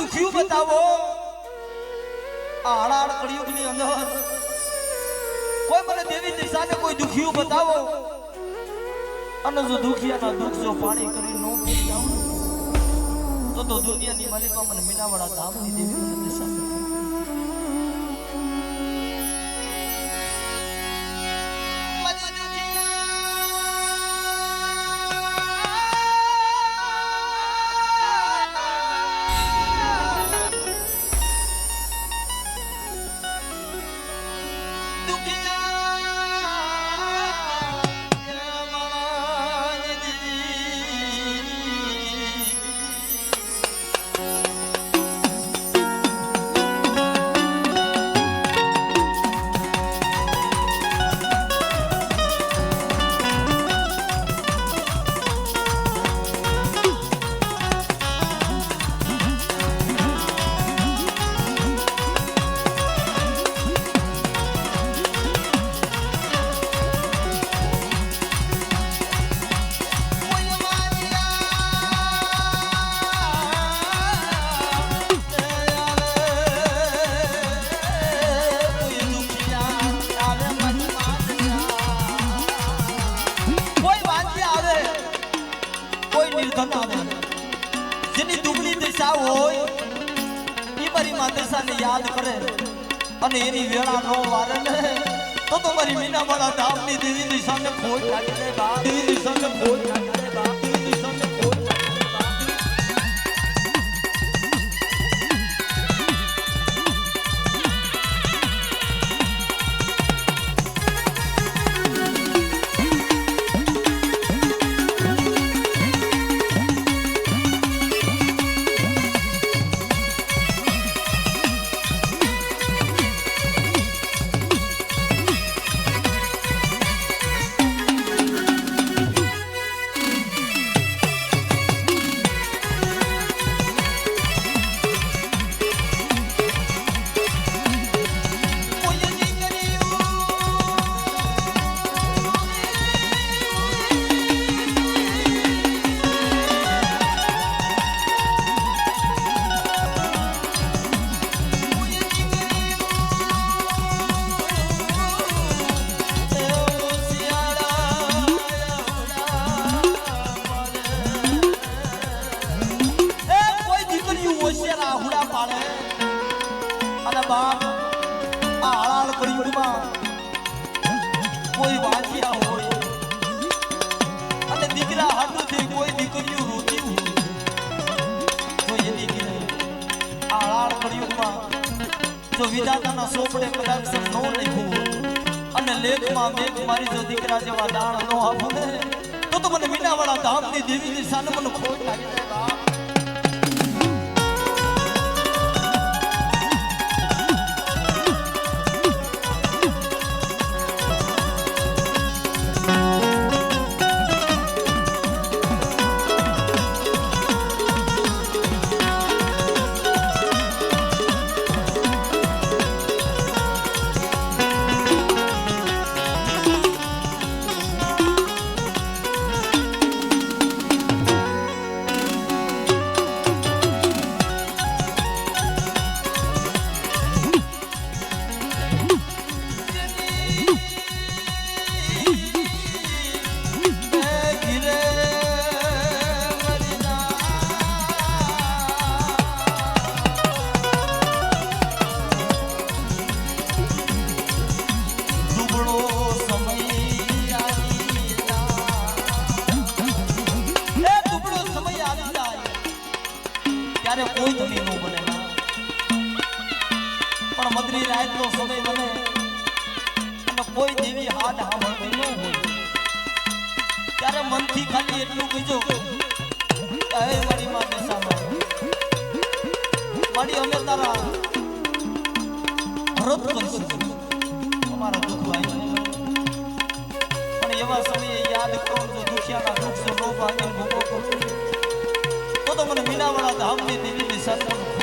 દુખિયું બતાવો. આળાળ કળિયુગની અંદર કોઈ મને દેવી દિશાને કોઈ દુખ્યું બતાવો. અને જો દુખિયાના દુઃખ જો પાણી કરી નો તો તો દુનિયાની માલિકા મને મીનાવાળા ધામની દેવી દિશા કોઈ જેની દુબળી દિશા હોય એ મારી માતૃસાને યાદ કરે. અને એની વેળા નો વારે ને તો તો મારી મીનાવાળા ધામની દેવી દિશાને ખોટ લાગી જાય બા. દેવી દિશાને ખોટ જાય બા. અને દીકરા કોઈ દીકરીઓ રોતી હોય તો એ દીકરી આ હળાળ કળિયુગમાં જો વિધાતાના સોપડે કદાચ ન લખ્યું અને લેખમાં મેઘ મારી જો દીકરા જેવા દાણ ન આપું તો તો મને મીનાવાળા ધામની દેવીની સાને મને ખોટ લાગી જાય ત્યારે કોઈ ધણી ન બને. પણ મદરી રાત નો સમય બને અને કોઈ દેવી હાથ સાંભળતી ન હોય. ત્યારે મનથી ખાલી એટલું કહેજો હે મારી માં દશામાં મારી અમે તારા ભરત કરશું. અમારા દુઃખ આવી પણ એવા સમયે યાદ કરો જો દુખિયાના દુઃખ જો નો ભાગે કરો તો મને મીનાવાળા ધામની દેવીની શરણ